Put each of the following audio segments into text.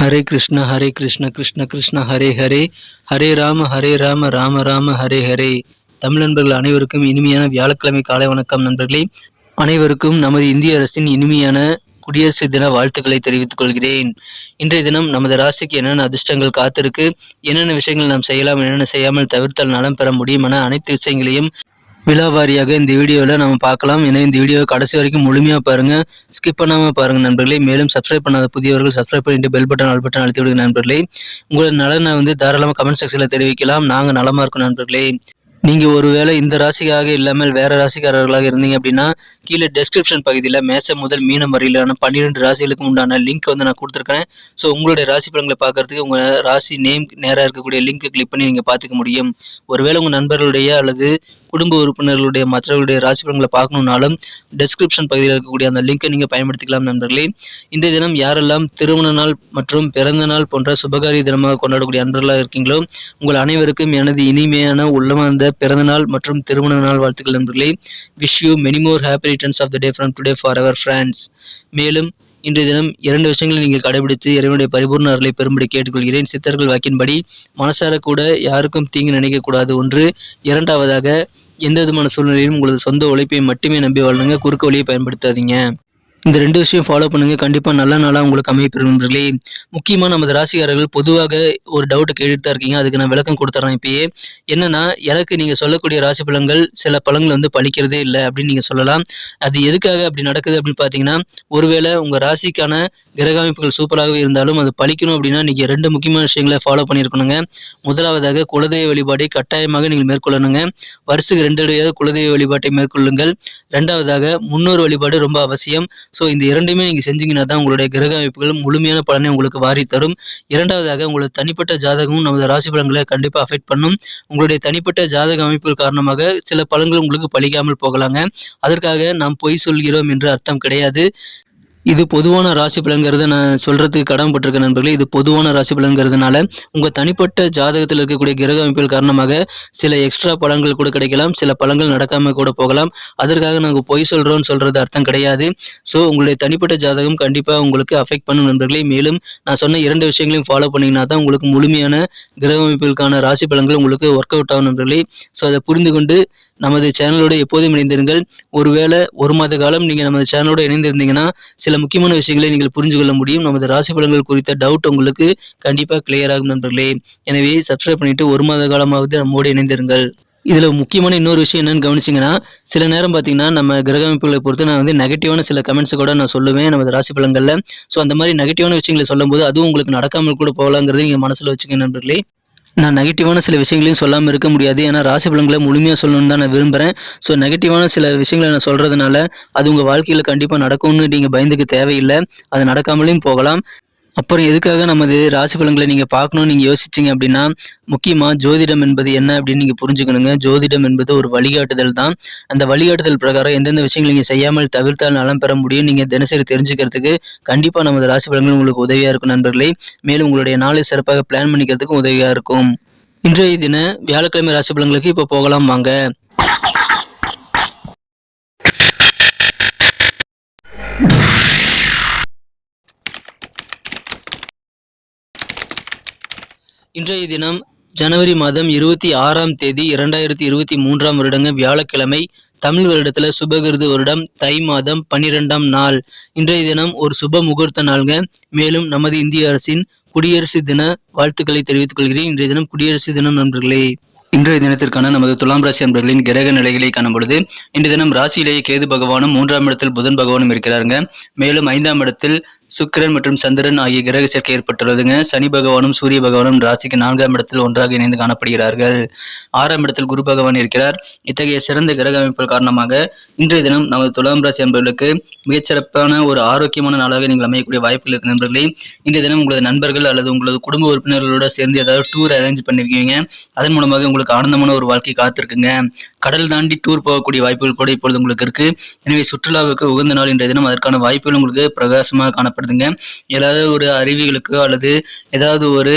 ஹரே கிருஷ்ண ஹரே கிருஷ்ண கிருஷ்ண கிருஷ்ண ஹரே ஹரே. ஹரே ராம ஹரே ராம ராம ராம ஹரே ஹரே. தமிழ் நண்பர்கள் அனைவருக்கும் இனிமையான வியாழக்கிழமை காலை வணக்கம் நண்பர்களே. அனைவருக்கும் நமது இந்திய அரசின் இனிமையான குடியரசு தின வாழ்த்துக்களை தெரிவித்துக் கொள்கிறேன். இன்றைய தினம் நமது ராசிக்கு என்னென்ன அதிர்ஷ்டங்கள் காத்திருக்கு என்னென்ன விஷயங்கள் நாம் செய்யலாம் என்னென்ன செய்யாமல் தவிர்த்தால் நலம் பெற முடியும் என அனைத்து விஷயங்களையும் விழாவாரியாக இந்த வீடியோவில் நம்ம பார்க்கலாம். எனவே இந்த வீடியோவை கடைசி வரைக்கும் முழுமையாக பாருங்கள் ஸ்கிப் பண்ணாமல் பாருங்கள் நண்பர்களே. மேலும் சப்ஸ்கிரைப் பண்ணாத புதியவர்கள் சப்ஸ்கிரைப் பண்ணிட்டு பெல் பட்டன் ஆல் பட்டன் அழுத்தி விடுங்க நண்பர்களே. உங்களோட நலனை வந்து தாராளமாக கமெண்ட் செக்ஷனில் தெரிவிக்கலாம். நாங்கள் நலமாக இருக்கோம் நண்பர்களே. நீங்கள் ஒருவேளை இந்த ராசிக்காக இல்லாமல் வேற ராசிக்காரர்களாக இருந்தீங்க அப்படின்னா கீழே டெஸ்கிரிப்ஷன் பகுதியில் மேசம் முதல் மீனம் வரையிலான பன்னிரெண்டு ராசிகளுக்கு உண்டான லிங்க் வந்து நான் கொடுத்துருக்கேன் ஸோ உங்களுடைய ராசி பலன்களை பார்க்கறதுக்கு உங்கள் ராசி நேம் நேராக இருக்கக்கூடிய லிங்க்கை கிளிக் பண்ணி நீங்கள் பார்த்துக்க முடியும். ஒருவேளை உங்கள் நண்பர்களுடைய அல்லது குடும்ப உறுப்பினர்களுடைய மற்றவர்களுடைய ராசி பலன்களை பார்க்கணுன்னாலும் டெஸ்கிரிப்ஷன் பகுதியில் இருக்கக்கூடிய அந்த லிங்கை நீங்கள் பயன்படுத்திக்கலாம் நண்பர்களே. இந்த தினம் யாரெல்லாம் திருமண நாள் மற்றும் பிறந்த நாள் போன்ற சுபகாரிய தினமாக கொண்டாடக்கூடிய நண்பர்களாக இருக்கீங்களோ உங்கள் அனைவருக்கும் எனது இனிமையான உள்ளமார்ந்த பிறந்த நாள் மற்றும் திருமண நாள் வாழ்த்துக்கள் நண்பர்களே. Wish you many more happy returns of the day from today for our friends மேலும் இன்றைய தினம் இரண்டு விஷயங்களை நீங்கள் கடைபிடித்து இறைவனுடைய பரிபூர்ண அருளை பெறும்படி கேட்டுக்கொள்கிறேன். சித்தர்கள் வாக்கின்படி மனசார கூட யாருக்கும் தீங்கு நினைக்கக்கூடாது ஒன்று. இரண்டாவதாக எந்த விதமான சூழ்நிலையிலும் உங்களது சொந்த உழைப்பை மட்டுமே நம்பி வாழணுங்க குறுக்கு வழியை பயன்படுத்தாதீங்க. இந்த ரெண்டு விஷயம் ஃபாலோ பண்ணுங்க. கண்டிப்பாக நல்ல நாளாக உங்களுக்கு அமைப்பெறும் நண்பர்களே. முக்கியமாக நமது ராசிக்காரர்கள் பொதுவாக ஒரு டவுட் கேட்டுட்டு தான் இருக்கீங்க. அதுக்கு நான் விளக்கம் கொடுத்துட்றேன் இப்பயே. என்னன்னா எனக்கு நீங்கள் சொல்லக்கூடிய ராசி பலன்கள் சில பழங்கள் வந்து பழிக்கிறதே இல்லை அப்படின்னு நீங்கள் சொல்லலாம். அது எதுக்காக அப்படி நடக்குது அப்படின்னு பார்த்தீங்கன்னா ஒருவேளை உங்கள் ராசிக்கான கிரக அமைப்புகள் சூப்பராகவே இருந்தாலும் அது பழிக்கணும் அப்படின்னா நீங்கள் ரெண்டு முக்கியமான விஷயங்களை ஃபாலோ பண்ணியிருக்கணுங்க. முதலாவதாக குலதெய்வ வழிபாட்டை கட்டாயமாக நீங்கள் மேற்கொள்ளணுங்க. வருஷத்துக்கு ரெண்டு குலதெய்வ வழிபாட்டை மேற்கொள்ளுங்கள். ரெண்டாவதாக முன்னோர் வழிபாடு ரொம்ப அவசியம். ஸோ இந்த இரண்டுமே நீங்கள் செஞ்சீங்கன்னா தான் உங்களுடைய கிரக அமைப்புகள் முழுமையான பலனை உங்களுக்கு வாரி தரும் இரண்டாவதாக உங்களது தனிப்பட்ட ஜாதகமும் நமது ராசி பலன்களை கண்டிப்பாக அஃபெக்ட் பண்ணும். உங்களுடைய தனிப்பட்ட ஜாதக அமைப்புகள் காரணமாக சில பலன்கள் உங்களுக்கு பழிக்காமல் போகலாங்க. அதற்காக நாம் பொய் சொல்கிறோம் என்று அர்த்தம் கிடையாது. இது பொதுவான ராசி பலன்கிறத. நான் சொல்றதுக்கு கடமைப்பட்டிருக்க நண்பர்களே இது பொதுவான ராசி பலன்கிறதுனால உங்கள் தனிப்பட்ட ஜாதகத்தில் இருக்கக்கூடிய கிரக அமைப்புகள் காரணமாக சில எக்ஸ்ட்ரா பலன்கள் கூட கிடைக்கலாம் சில பலன்கள் நடக்காம கூட போகலாம். அதற்காக நாங்கள் பொய் சொல்கிறோம்னு சொல்கிறது அர்த்தம் கிடையாது. ஸோ உங்களுடைய தனிப்பட்ட ஜாதகம் கண்டிப்பாக உங்களுக்கு அஃபெக்ட் பண்ணும் நண்பர்களே. மேலும் நான் சொன்ன இரண்டு விஷயங்களையும் ஃபாலோ பண்ணிங்கன்னா தான் உங்களுக்கு முழுமையான கிரக அமைப்புகளுக்கான ராசி பலன்கள் உங்களுக்கு ஒர்க் அவுட் ஆகும் நண்பர்களே. ஸோ அதை புரிந்து கொண்டு நமது சேனலோடு எப்போதும் இணைந்திருங்கள். ஒருவேளை ஒரு மாத காலம் நீங்கள் நமது சேனலோடு இணைந்திருந்தீங்கன்னா சில முக்கியமான விஷயங்களை நீங்கள் புரிஞ்சு கொள்ள முடியும். நமது ராசி பலன்கள் குறித்த டவுட் உங்களுக்கு கண்டிப்பாக கிளியர் ஆகும் நண்பர்களே. எனவே சப்ஸ்கிரைப் பண்ணிட்டு ஒரு மாத காலமாவது நம்மோடு இணைந்திருங்கள். இதில் முக்கியமான இன்னொரு விஷயம் என்னென்னு கவனிச்சிங்கன்னா சில நேரம் பார்த்தீங்கன்னா நம்ம கிரக அமைப்புகளை பொறுத்து நான் வந்து நெகட்டிவான சில கமெண்ட்ஸை கூட நான் சொல்லுவேன் நமது ராசி பலன்களில். ஸோ அந்த மாதிரி நெகட்டிவான விஷயங்களை சொல்லும்போது அதுவும் உங்களுக்கு நடக்காமல் கூட போகலாங்கிறத நீங்கள் மனசில் வச்சுக்கோங்க நண்பர்களே. நான் நெகட்டிவான சில விஷயங்களையும் சொல்லாமல் இருக்க முடியாது. ஏன்னா ராசி பலன்களை முழுமையாக சொல்லணும்னு தான் நான் விரும்புகிறேன் ஸோ நெகட்டிவான சில விஷயங்களை நான் சொல்கிறதுனால அது உங்கள் வாழ்க்கையில் கண்டிப்பாக நடக்கும்னு நீங்கள் பயந்துக்க தேவையில்லை. அது நடக்காமலையும் போகலாம். அப்புறம் எதுக்காக நமது ராசி பலன்களை நீங்கள் பார்க்கணும்னு நீங்கள் யோசிச்சிங்க அப்படின்னா முக்கியமாக ஜோதிடம் என்பது என்ன அப்படின்னு நீங்கள் புரிஞ்சுக்கணுங்க. ஜோதிடம் என்பது ஒரு வழிகாட்டுதல் தான். அந்த வழிகாட்டுதல் பிரகாரம் எந்தெந்த விஷயங்கள் நீங்கள் செய்யாமல் தவிர்த்தால் நலம் பெற முடியும். நீங்கள் தினசரி தெரிஞ்சுக்கிறதுக்கு கண்டிப்பாக நமது ராசி பலன்கள் உங்களுக்கு உதவியாக இருக்கும் நண்பர்களே. மேலும் உங்களுடைய நாளை சிறப்பாக பிளான் பண்ணிக்கிறதுக்கும் உதவியாக இருக்கும். இன்றைய தின வியாழக்கிழமை ராசி பலன்களுக்கு இப்போ போகலாம் வாங்க. இன்றைய தினம் ஜனவரி மாதம் இருபத்தி ஆறாம் தேதி இரண்டாயிரத்தி இருபத்தி மூன்றாம் வருடங்க வியாழக்கிழமை தமிழ் வருடத்துல சுபகிருது வருடம் தை மாதம் பன்னிரெண்டாம் நாள். இன்றைய தினம் ஒரு சுப முகூர்த்த நாள்ங்க. மேலும் நமது இந்திய அரசின் குடியரசு தின வாழ்த்துக்களை தெரிவித்துக் கொள்கிறேன். இன்றைய தினம் குடியரசு தினம் நண்பர்களே. இன்றைய தினத்திற்கான நமது துலாம் ராசி அன்பர்களின் கிரக நிலைகளை காணும் பொழுது இன்றைய தினம் ராசியிலேயே கேது பகவானும் மூன்றாம் இடத்தில் புதன் பகவானும் இருக்கிறாருங்க. மேலும் ஐந்தாம் இடத்தில் சுக்கிரன் மற்றும் சந்திரன் ஆகிய கிரக சேர்க்கை ஏற்பட்டுள்ளதுங்க. சனி பகவானும் சூரிய பகவானும் ராசிக்கு நான்காம் இடத்தில் ஒன்றாக இணைந்து காணப்படுகிறார்கள். ஆறாம் இடத்தில் குரு பகவான் இருக்கிறார். இத்தகைய சிறந்த கிரக அமைப்புகள் காரணமாக இன்றைய தினம் நமது துலாம் ராசி அன்பர்களுக்கு மிகச்சிறப்பான ஒரு ஆரோக்கியமான நாளாக நீங்கள் அமையக்கூடிய வாய்ப்புகள் இருக்கு நண்பர்களே. இன்றைய தினம் உங்களது நண்பர்கள் அல்லது உங்களது குடும்ப உறுப்பினர்களோட சேர்ந்து ஏதாவது டூர் அரேஞ்ச் பண்ணிருக்கீங்க. அதன் மூலமாக உங்களுக்கு ஆனந்தமான ஒரு வாழ்க்கை காத்திருக்குங்க. கடல் தாண்டி டூர் போகக்கூடிய வாய்ப்புகள் கூட இப்பொழுது உங்களுக்கு இருக்கு. எனவே சுற்றுலாவுக்கு உகந்த நாள் இன்றைய தினம். அதற்கான வாய்ப்புகள் உங்களுக்கு பிரகாசமாக காணப்படும் காணப்படுதுங்க ஏதாவது ஒரு அருவிகளுக்கோ அல்லது ஏதாவது ஒரு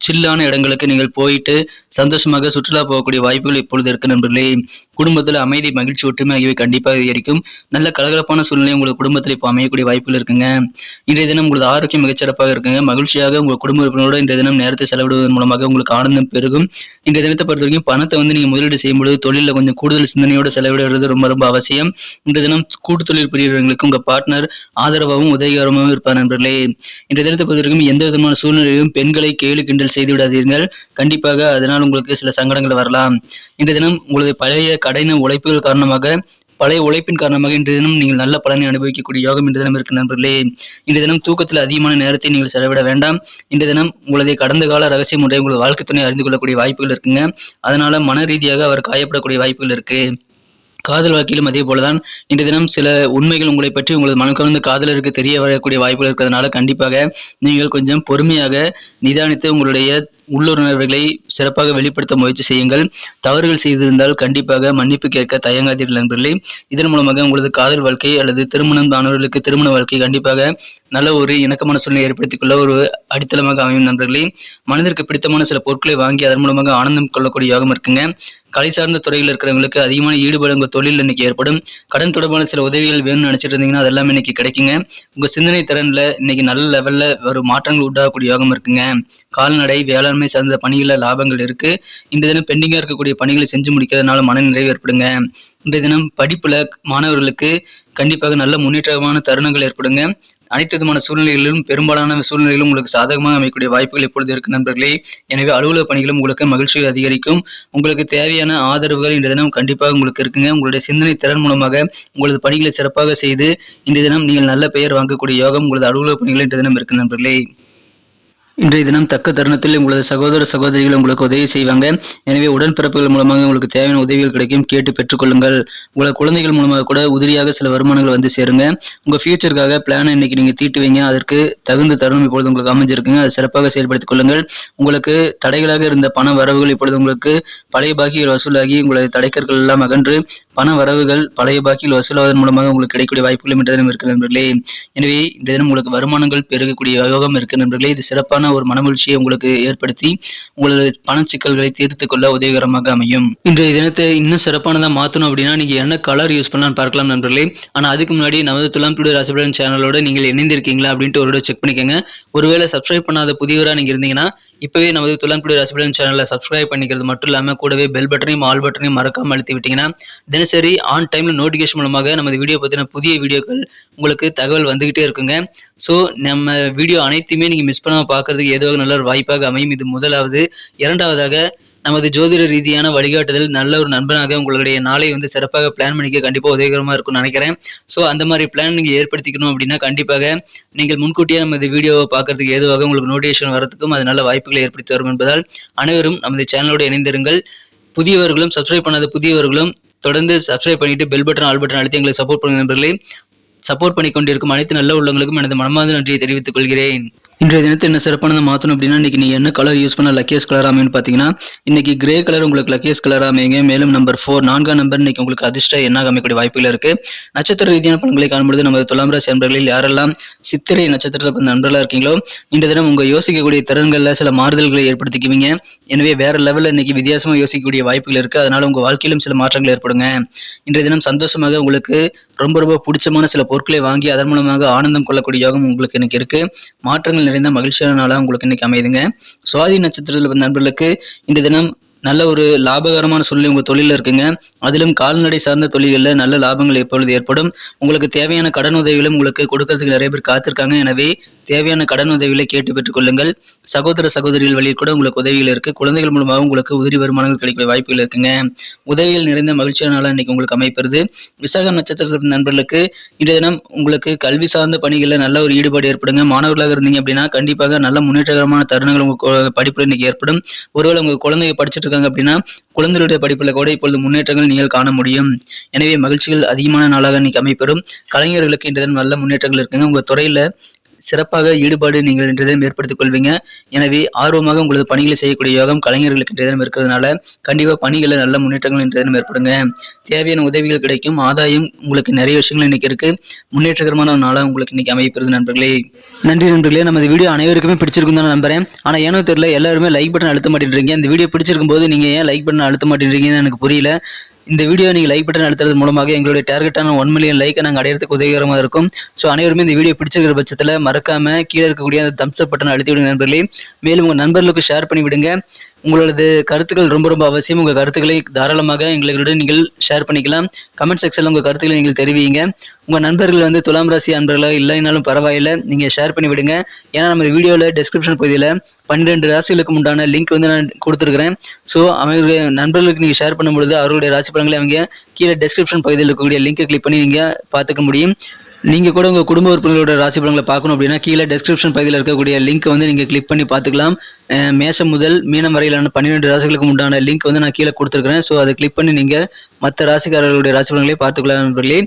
சில்லான இடங்களுக்கு நீங்கள் போயிட்டு சந்தோஷமாக சுற்றுலா போகக்கூடிய வாய்ப்புகள் இப்பொழுது இருக்கு நண்பர்களே. குடும்பத்தில் அமைதி மகிழ்ச்சி ஒற்றுமை ஆகியவை கண்டிப்பாக அதிகரிக்கும். நல்ல கலகலப்பான சூழ்நிலை உங்களுக்கு குடும்பத்தில் இப்போ அமையக்கூடிய வாய்ப்புகள் இருக்குங்க. இன்றைய தினம் உங்களது ஆரோக்கியம் மிகச்சிறப்பாக இருக்குங்க. மகிழ்ச்சியாக உங்கள் குடும்ப உறுப்பினரோட இன்றைய தினம் நேரத்தை செலவிடுவதன் மூலமாக உங்களுக்கு ஆனந்தம் பெருகும். இன்றைய தினத்தை பொறுத்த வரைக்கும் பணத்தை வந்து நீங்கள் முதலீடு செய்யும்பொழுது தொழிலில் கொஞ்சம் கூடுதல் சிந்தனையோடு செலவிடுறது ரொம்ப ரொம்ப அவசியம். இன்றைய தினம் கூட்டு தொழில் புரியவர்களுக்கு உங்கள் பார்ட்னர் ஆதரவாகவும் உதவிகரமாகவும் இருப்பார் நண்பர்களே. இன்றைய தினத்தை பொறுத்த வரைக்கும் எந்த விதமான சூழ்நிலையும் பெண்களை கேளு கிண்டல் செய்து விடாதீர்கள். கண்டிப்பாக அதனால் உங்களுக்கு சில சங்கடங்கள் வரலாம். இன்றைய தினம் உங்களது பழைய கடின உழைப்புகள் காரணமாக பழைய உழைப்பின் காரணமாக இன்றைய தினம் நீங்கள் நல்ல பலனை அனுபவிக்கக்கூடிய யோகம் இன்று தினம் இருக்கு நண்பர்களே. இன்றைய தினம் தூக்கத்தில் அதிகமான நேரத்தை நீங்கள் செலவிட வேண்டாம். இன்றைய தினம் உங்களது கடந்த கால ரகசிய முறை உங்களது வாழ்க்கை துணை அறிந்து கொள்ளக்கூடிய வாய்ப்புகள் இருக்குங்க. அதனால மன ரீதியாக அவர் காயப்படக்கூடிய வாய்ப்புகள் இருக்கு. காதல் வாழ்க்கையிலும் அதே போலதான். இன்றைய தினம் சில உண்மைகள் உங்களை பற்றி உங்களது மனம் கலந்து காதலருக்கு தெரிய வரக்கூடிய வாய்ப்புகள் இருக்கிறதுனால கண்டிப்பாக நீங்கள் கொஞ்சம் பொறுமையாக நிதானித்து உங்களுடைய உள்ளுணர்வுகளை சிறப்பாக வெளிப்படுத்த முயற்சி செய்யுங்கள். தவறுகள் செய்திருந்தால் கண்டிப்பாக மன்னிப்பு கேட்க தயங்காதீர்கள் நண்பர்களே. இதன் மூலமாக உங்களது காதல் வாழ்க்கை அல்லது திருமணம் ஆனவர்களுக்கு திருமண வாழ்க்கை கண்டிப்பாக நல்ல ஒரு இணக்கமான சூழ்நிலை ஏற்படுத்திக் கொள்ள ஒரு அடித்தளமாக அமையும் நண்பர்களே. மனதிற்கு பிடித்தமான சில பொருட்களை வாங்கி அதன் மூலமாக ஆனந்தம் கொள்ளக்கூடிய யோகம் இருக்குங்க. கலை சார்ந்த துறையில் இருக்கிறவங்களுக்கு அதிகமான ஈடுபாடு உங்கள் தொழில் இன்னைக்கு ஏற்படும். கடன் தொடர்பான சில உதவிகள் வேணும்னு நினைச்சிட்டு இருந்தீங்கன்னா அதெல்லாம் இன்னைக்கு கிடைக்குங்க. உங்க சிந்தனை திறன்ல இன்னைக்கு நல்ல லெவல்ல ஒரு மாற்றங்கள் உண்டாகக்கூடிய யோகம் இருக்குங்க. கால்நடை வேளாண் மேலாண்மை சார்ந்த பணிகளில் லாபங்கள் இருக்கு. இன்றைய தினம் பெண்டிங்கா இருக்கக்கூடிய பணிகளை செஞ்சு முடிக்கிறதுனால மன நிறைவு ஏற்படுங்க. இன்றைய தினம் படிப்புல மாணவர்களுக்கு கண்டிப்பாக நல்ல முன்னேற்றமான தருணங்கள் ஏற்படுங்க. அனைத்து விதமான சூழ்நிலைகளிலும் பெரும்பாலான சூழ்நிலைகளும் உங்களுக்கு சாதகமாக அமைக்கக்கூடிய வாய்ப்புகள் எப்பொழுது இருக்கு நண்பர்களே? எனவே அலுவலக பணிகளும் உங்களுக்கு மகிழ்ச்சியை அதிகரிக்கும். உங்களுக்கு தேவையான ஆதரவுகள் இன்றைய தினம் கண்டிப்பாக உங்களுக்கு இருக்குங்க. உங்களுடைய சிந்தனை திறன் மூலமாக உங்களது பணிகளை சிறப்பாக செய்து இந்த தினம் நீங்கள் நல்ல பெயர் வாங்கக்கூடிய யோகம் உங்களது அலுவலக பணிகள் இன்றைய தினம் இருக்கு நண்பர்களே. இன்றைய தினம் தக்க தருணத்தில் உங்களது சகோதர சகோதரிகள் உங்களுக்கு உதவி செய்வாங்க. எனவே உடன்பிறப்புகள் மூலமாக உங்களுக்கு தேவையான உதவிகள் கிடைக்கும். கேட்டு பெற்றுக்கொள்ளுங்கள். உங்களை குழந்தைகள் மூலமாக கூட உதிரியாக சில வருமானங்கள் வந்து சேருங்க. உங்கள் ஃபியூச்சருக்காக பிளானை இன்னைக்கு நீங்கள் தீட்டுவீங்க அதற்கு தகுந்த தருணம் இப்பொழுது உங்களுக்கு அமைஞ்சிருக்குங்க. அதை சிறப்பாக செயல்படுத்திக் கொள்ளுங்கள். உங்களுக்கு தடைகளாக இருந்த பண வரவுகள் இப்பொழுது உங்களுக்கு பழைய பாக்கிகள் வசூலாகி உங்களது தடைக்கற்கள் எல்லாம் அகன்று பண வரவுகள் பழைய பாக்கியில் வசூலாவதன் மூலமாக உங்களுக்கு கிடைக்கக்கூடிய வாய்ப்புகளும் இன்றைய தினம் இருக்கு நண்பர்களே. எனவே இந்த தினம் உங்களுக்கு வருமானங்கள் பெருகக்கூடிய யோகம் இருக்கு நண்பர்களே. இது சிறப்பான ஒரு மனமகிழ்ச்சியை உங்களுக்கு ஏற்படுத்தி உங்களது பண சிக்கல்களை தீர்த்து கொள்ள உதவிகரமாக அமையும். இன்றைய தினத்தை இன்னும் சிறப்பானதாக மாற்றணும் அப்படின்னா நீங்க என்ன கலர் யூஸ் பண்ணலாம்னு பார்க்கலாம் நண்பர்களே. ஆனால் அதுக்கு முன்னாடி நமது துலாம் டுடே ராசிபலன் சேனலோட நீங்கள் இணைந்திருக்கீங்களா அப்படின்ட்டு ஒரு செக் பண்ணிக்கோங்க. ஒருவேளை சப்ஸ்கிரைப் பண்ணாத புதியவராக நீங்கள் இருந்தீங்கன்னா இப்போவே நமது துலாம் டுடே ராசிபலன் சேனலை சப்ஸ்கிரைப் பண்ணிக்கிறது மட்டும் இல்லாமல் கூடவே பெல் பட்டனையும் ஆல் பட்டனையும் மறக்காமல் அழுத்தி விட்டீங்கன்னா தினசரி ஆன் டைமில் நோட்டிஃபிகேஷன் மூலமாக நமது வீடியோ பற்றின புதிய வீடியோக்கள் உங்களுக்கு தகவல் வந்துகிட்டே இருக்குங்க. ஸோ நம்ம வீடியோ அனைத்துமே நீங்கள் மிஸ் பண்ணாம பார்க்கறதுக்கு ஏதோ நல்ல ஒரு வாய்ப்பாக அமையும். இது முதலாவது. இரண்டாவதாக நமது ஜோதிட ரீதியான வழிகாட்டுதல் நல்ல ஒரு நண்பனாக உங்களுடைய நாளை வந்து சிறப்பாக பிளான் பண்ணிக்க கண்டிப்பாக உதவிகரமாக இருக்கும்னு நினைக்கிறேன். ஸோ அந்த மாதிரி பிளான் நீங்கள் ஏற்படுத்திக்கணும் அப்படின்னா கண்டிப்பாக நீங்கள் முன்கூட்டியே நமது வீடியோவை பார்க்கறதுக்கு ஏதுவாக உங்களுக்கு நோட்டிஃபிகேஷன் வரதுக்கும் அது நல்ல வாய்ப்புகளை ஏற்படுத்தி வரும் என்பதால் அனைவரும் நமது சேனலோடு இணைந்திருங்கள். புதியவர்களும் சப்ஸ்கிரைப் பண்ணாத புதியவர்களும் தொடர்ந்து சப்ஸ்கிரைப் பண்ணிட்டு பெல் பட்டன் ஆல் பட்டன் அழுத்தி எங்களை சப்போர்ட் பண்ணுங்க நண்பர்களே. சப்போர்ட் பண்ணி கொண்டிருக்கும் அனைத்து நல்ல உள்ளங்களுக்கும் எனது மனமார்ந்த நன்றியை தெரிவித்துக் கொள்கிறேன். இன்றைய தினத்தை என்ன சிறப்பானது மாற்றணும் அப்படின்னா இன்னைக்கு நீ என்ன கலர் யூஸ் பண்ண லக்கியஸ் கலர் அமைன்னு பார்த்தீங்கன்னா இன்னைக்கு கிரே கலர் உங்களுக்கு லக்கியஸ் கலர் அமைங்க மேலும் நம்பர் ஃபோர் நான்காம் நம்பர் இன்னைக்கு உங்களுக்கு அதிர்ஷ்ட எண்ணாக அமைக்கக்கூடிய வாய்ப்புகள் இருக்கு. நட்சத்திர ரீதியான பலன்களை காணும்பொழுது நமது துலாம் ராசி நண்பர்களில் யாரெல்லாம் சித்திரை நட்சத்திரத்தில் பிறந்த நண்பர்களாக இருக்கீங்களோ இன்றைய தினம் உங்கள் யோசிக்கக்கூடிய திறன்களில் சில மாறுதல்களை ஏற்படுத்திக்குவீங்க. எனவே வேற லெவலில் இன்னைக்கு வித்தியாசமாக யோசிக்கக்கூடிய வாய்ப்புகள் இருக்கு. அதனால உங்கள் வாழ்க்கையிலும் சில மாற்றங்கள் ஏற்படுங்க. இன்றைய தினம் சந்தோஷமாக உங்களுக்கு ரொம்ப ரொம்ப பிடிச்சமான சில பொருட்களை வாங்கி அதன் மூலமாக ஆனந்தம் கொள்ளக்கூடிய யோகம் உங்களுக்கு எனக்கு இருக்கு. மாற்றங்கள் நிறைந்த மகிழ்ச்சியான நாளாக உங்களுக்கு இன்னைக்கு அமையுதுங்க. சுவாதி நட்சத்திரத்தில் நண்பர்களுக்கு இந்த தினம் நல்ல ஒரு லாபகரமான சூழ்நிலை உங்கள் தொழிலில் இருக்குங்க. அதிலும் கால்நடை சார்ந்த தொழில்களில் நல்ல லாபங்கள் எப்பொழுது ஏற்படும்? உங்களுக்கு தேவையான கடன் உதவிகளும் உங்களுக்கு கொடுக்கறதுக்கு நிறைய பேர் காத்திருக்காங்க. எனவே தேவையான கடன் உதவிகளை கேட்டு பெற்றுக்கொள்ளுங்கள் சகோதர சகோதரிகள் வழியில் கூட உங்களுக்கு உதவிகள் இருக்கு. குழந்தைகள் மூலமாக உங்களுக்கு உதிரி வருமானங்கள் கிடைக்கிற வாய்ப்புகள் இருக்குங்க. உதவிகள் நிறைந்த மகிழ்ச்சியான நாளாக இன்னைக்கு உங்களுக்கு அமைப்பெறுது விசாக நட்சத்திரத்தின் நண்பர்களுக்கு இன்றைய தினம் உங்களுக்கு கல்வி சார்ந்த பணிகளில் நல்ல ஒரு ஈடுபாடு ஏற்படுங்க. மாணவர்களாக இருந்தீங்க அப்படின்னா கண்டிப்பாக நல்ல முன்னேற்றகரமான தருணங்கள் உங்கள் படிப்பில் இன்னைக்கு ஏற்படும். ஒருவேளை உங்கள் குழந்தைங்க படிச்சுட்டு இருக்காங்க அப்படின்னா குழந்தைகளுடைய படிப்பில் கூட இப்பொழுது முன்னேற்றங்கள் நீங்கள் காண முடியும். எனவே மகிழ்ச்சிகள் அதிகமான நாளாக இன்னைக்கு அமைப்பெறும் கலைஞர்களுக்கு இன்றைய தினம் நல்ல முன்னேற்றங்கள் இருக்குங்க. உங்கள் துறையில் சிறப்பாக ஈடுபாடு நீங்கள் இன்றைய தினம் ஏற்படுத்திக் கொள்வீங்க. எனவே ஆர்வமாக உங்களது பணிகளை செய்யக்கூடிய யோகம் கலைஞர்களுக்கு இன்றைய தினம் இருக்கிறதுனால கண்டிப்பாக பணிகளில் நல்ல முன்னேற்றங்கள் இன்றைய தினம் ஏற்படுங்க. தேவையான உதவிகள் கிடைக்கும். ஆதாயம் உங்களுக்கு நிறைய விஷயங்கள் இன்னைக்கு இருக்கு. முன்னேற்றகரமான ஒரு நாளாக உங்களுக்கு இன்னைக்கு அமைப்பிறது நண்பர்களே. நன்றி நண்பர்களே. நமது வீடியோ அனைவருக்குமே பிடிச்சிருக்கும் தான் நம்புறேன். ஆனால் ஏனோ தெரியல எல்லாருமே லைக் பட்டன் அழுத்த மாட்டேன்றீங்க. இந்த வீடியோ பிடிச்சிருக்கும் போது நீங்கள் ஏன் லைக் பட்டன் அழுத்த மாட்டேன்றீங்கன்னு எனக்கு புரியல. இந்த வீடியோ நீங்கள் லைக் பட்டன் அழுத்துறது மூலமாக எங்களுடைய டார்கெட்டான ஒன் மில்லியன் லைக்கை நாங்கள் அடையிறதுக்கு உதவிகரமாக இருக்கும். ஸோ அனைவருமே இந்த வீடியோ பிடிச்சிருக்கிற பட்சத்தில் மறக்காமல் கீழே இருக்கக்கூடிய அந்த தம்ஸ் அப் பட்டன் அழுத்தி விடுங்க நண்பர்களே. மேலும் உங்கள் நண்பர்களுக்கு ஷேர் பண்ணி விடுங்க உங்களது கருத்துக்கள் ரொம்ப ரொம்ப அவசியம். உங்கள் கருத்துக்களை தாராளமாக எங்களுடன் நீங்கள் ஷேர் பண்ணிக்கலாம். கமெண்ட் செக்ஷனில் உங்கள் கருத்துக்களை நீங்கள் தெரிவிங்க. உங்கள் நண்பர்கள் வந்து துலாம் ராசி அன்பர்களாக இல்லைனாலும் பரவாயில்லை. நீங்கள் ஷேர் பண்ணி விடுங்க. ஏன்னா நம்ம வீடியோவில் டெஸ்கிரிப்ஷன் பகுதியில் பன்னிரெண்டு ராசிகளுக்கு உண்டான லிங்க் வந்து நான் கொடுத்துருக்கிறேன். ஸோ அவங்களுடைய நண்பர்களுக்கு நீங்கள் ஷேர் பண்ணும்பொழுது அவர்களுடைய ராசி பலன்களை அவங்க கீழே டெஸ்கிரிப்ஷன் பகுதியில் இருக்கக்கூடிய லிங்க்கை கிளிக் பண்ணி நீங்கள் பார்த்துக்க முடியும். நீங்கள் கூட உங்கள் குடும்ப உறுப்பினர்களோட ராசி பலன்களை பார்க்கணும் அப்படின்னா கீழே டெஸ்கிரிப்ஷன் பகுதியில் இருக்கக்கூடிய லிங்க் வந்து நீங்கள் கிளிக் பண்ணி பார்த்துக்கலாம். மேஷம் முதல் மீனம் வரையிலான பன்னிரெண்டு ராசிகளுக்கு உண்டான லிங்க் வந்து நான் கீழே கொடுத்துருக்கிறேன். ஸோ அதை கிளிக் பண்ணி நீங்கள் மற்ற ராசிக்காரர்களுடைய ராசி பலன்களை பார்த்துக்கலாம் நண்பர்களே.